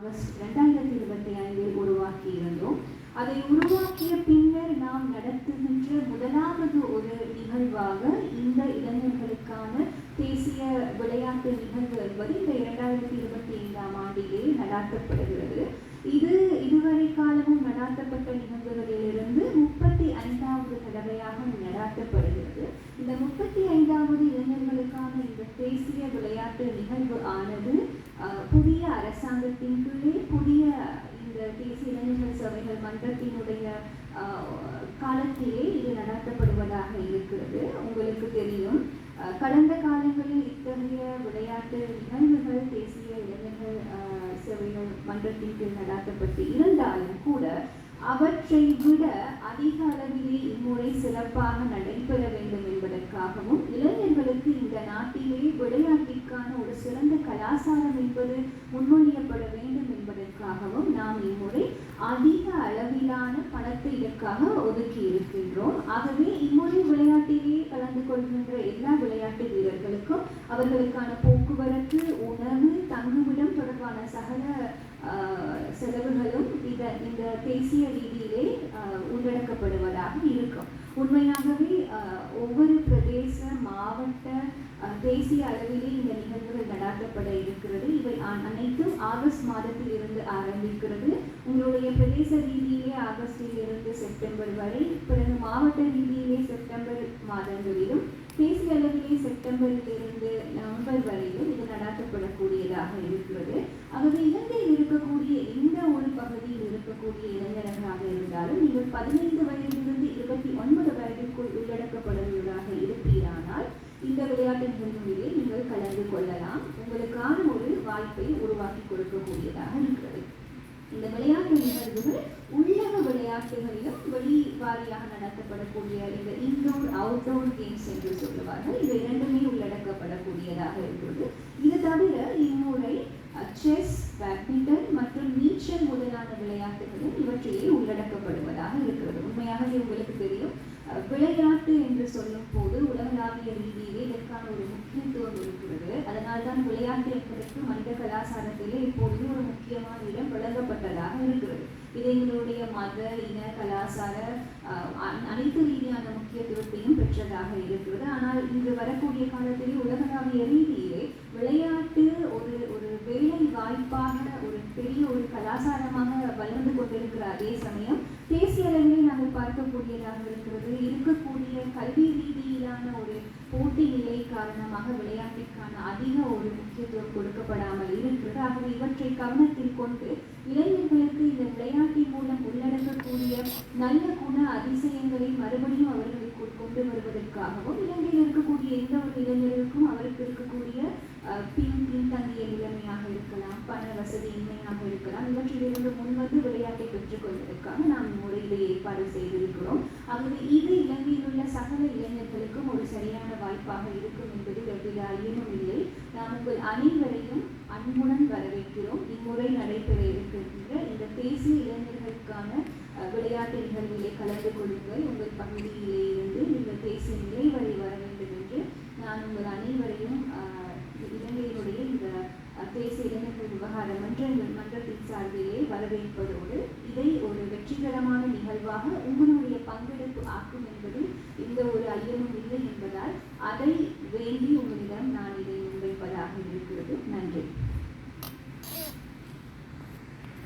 August ரெண்டாயிரத்தி இருபத்தி ஐந்தில் உருவாக்கி இருந்தோம் அதை உருவாக்கிய பின்னர் நாம் நடத்துகின்ற முதலாவது ஒரு நிகழ்வாக இந்த இளைஞர்களுக்கான தேசிய விளையாட்டு நிகழ்வு என்பது இந்த இரண்டாயிரத்தி இருபத்தி ஐந்தாம் ஆண்டிலே நடாத்தப்படுகிறது. இது இதுவரை காலமும் நடாத்தப்பட்ட நிகழ்வுகளிலிருந்து முப்பத்தி ஐந்தாவது தடவையாக நடாத்தப்படுகிறது. இந்த முப்பத்தி ஐந்தாவது இளைஞர்களுக்கான இந்த தேசிய விளையாட்டு நிகழ்வு ஆனது புதிய அரசாங்கத்தின் கீழே புதிய இந்த தேசிய இளைஞர்கள் சபைகள் மன்றத்தினுடைய காலத்திலே இது நடத்தப்படுவதாக இருக்கிறது. உங்களுக்கு தெரியும். கடந்த காலங்களில் இத்தகைய விளையாட்டு நிகழ்வுகள் தேசிய இளைஞர்கள் சபைகள் மன்றத்தின் கீழ் நடாத்தப்பட்டு இருந்தாலும் கூட அவற்றை விட அதிக அளவிலே இம்முறை சிறப்பாக நடைபெற வேண்டும் என்பதற்காகவும் இளைஞர்களுக்கு இந்த நாட்டிலே விளையாட்டிற்கான ஒரு சிறந்த கலாச்சாரம் என்பது முன்மொழியப்பட வேண்டும் என்பதற்காகவும் நாம் இம்முறை அதிக அளவிலான பணத்தை இதற்காக ஒதுக்கி இருக்கின்றோம். ஆகவே இம்முறை விளையாட்டிலே கலந்து கொள்கின்ற எல்லா விளையாட்டு வீரர்களுக்கும் அவர்களுக்கான போக்குவரத்து உணவு தங்குமிடம் தொடர்பான சகல செலவுகளும் இத இந்த தேசிய ரீதியிலே உள்ளடக்கப்படுவதாக இருக்கும். உண்மையாகவே ஒவ்வொரு பிரதேச மாவட்ட தேசிய அளவிலே இந்த நிகழ்வுகள் நடாத்தப்பட இருக்கிறது. இவை அ- அனைத்தும் ஆகஸ்ட் மாதத்தில் இருந்து ஆரம்பிக்கிறது. உங்களுடைய பிரதேச ரீதியிலே ஆகஸ்டில் இருந்து செப்டம்பர் வரை பிறகு மாவட்ட ரீதியிலே செப்டம்பர் மாதங்களிலும் தேசிய அளவிலே செப்டம்பரில் இருந்து நவம்பர் வரையிலும் இது நடாத்தப்படக்கூடியதாக இருக்கிறது. ஆகவே இலங்கையில் இருக்கக்கூடிய எந்த ஒரு பகுதியில் இருக்கக்கூடிய இளைஞர்களாக இருந்தாலும் நீங்கள் பதினைந்து இந்த விளையாட்டு நிகழ்வுகளில் நீங்கள் கலந்து கொள்ளலாம். உங்களுக்கான ஒரு வாய்ப்பை உருவாக்கி கொடுக்கக்கூடியதாக இருக்கிறது. இந்த விளையாட்டு நிகழ்வுகள் உள்ளக விளையாட்டுகளிலும் வெளி வாரியாக நடத்தப்படக்கூடிய இந்த இன்டோர் அவுட்டோர் கேம்ஸ் என்று சொல்லுவார்கள். இது இரண்டுமே உள்ளடக்கப்படக்கூடியதாக இருக்கிறது. இது தவிர இம்முறை செஸ் பேட்மிண்டன் மற்றும் நீச்சல் முதலான விளையாட்டுகளும் இவற்றிலே உள்ளடக்கப்படுவதாக இருக்கிறது. உண்மையாகவே உங்களுக்கு தெரியும். விளையாட்டு என்று சொல்லும் போது உலகளாவிய ரீதியில் இதற்கான ஒரு முக்கியத்துவம் இருக்கிறது அதனால்தான் விளையாட்டு என்பதற்கு மனித கலாச்சாரத்திலே இப்பொழுது ஒரு முக்கியமான இடம் வழங்கப்பட்டதாக இருக்கிறது. இது எங்களுடைய மத இன கலாச்சார அனைத்து ரீதியான முக்கியத்துவத்தையும் பெற்றதாக இருக்கிறது. ஆனால் இன்று வரக்கூடிய காலத்திலே உலகளாவிய ரீதியிலே விளையாட்டு ஒரு ஒரு வேலை வாய்ப்பாக ஒரு பெரிய ஒரு கலாச்சாரமாக வளர்ந்து கொண்டிருக்கிற அதே சமயம் தேசிய அளவிலே நாங்கள் பார்க்கக்கூடியதாக இருக்கிறது. இருக்கக்கூடிய கல்வி ரீதியிலான போட்டி நிலை காரணமாக விளையாட்டிற்கான அதிக ஒரு முக்கியத்துவம் கொடுக்கப்படாமல் இருக்கிறது ஆகவே இவற்றை கவனத்தில் கொண்டு இளைஞர்களுக்கு இந்த விளையாட்டின் மூலம் உள்ளடக்கக்கூடிய நல்ல குண அதிசயங்களை மறுபடியும் அவர்களுக்கு கொண்டு வருவதற்காகவும் இலங்கையில் இருக்கக்கூடிய எந்த ஒரு இளைஞர்களுக்கும் அவருக்கு இருக்கக்கூடிய பின் பின்தங்கிய நிலைமையாக இருக்கலாம் பண வசதி இன்மையாக இருக்கலாம். இவற்றிலிருந்து முன்வந்து விளையாட்டை பெற்றுக்கொள்வதற்காக நாம் முறையில் ஏற்பாடு செய்திருக்கிறோம். ஆகவே இது இலங்கையில் உள்ள சகல இளைஞர்களுக்கு சரியான வாய்ப்பாக இருக்கும் என்பதில் எவ்வித ஐயமும் இல்லை. நாம் உங்கள் அனைவரையும் அன்புடன் வரவேற்கிறோம். இம்முறை நடைபெற இருக்கின்ற இந்த தேசிய இளைஞர்களுக்கான விளையாட்டு நிகழ்விலே கலந்து கொள்ளுங்கள். உங்கள் பகுதியிலே இருந்து நீங்கள் தேசிய நிலை வரை வர வேண்டும் என்று நான் உங்கள் அனைவரையும் இலங்கையினுடைய இந்த தேசிய இளைஞர்கள் விவகார மன்ற மன்றத்தின் சார்பிலே வரவேற்பதோடு இதை ஒரு வெற்றிகரமான நிகழ்வாக உங்களுடைய பங்கெடுப்பு ஆக்கும் என்பதில் எந்த ஒரு ஐயமும் இல்லை என்பதால் அதை வேண்டி உங்களிடம் நான் இதை முன்வைப்பதாக இருக்கிறது. நன்றி.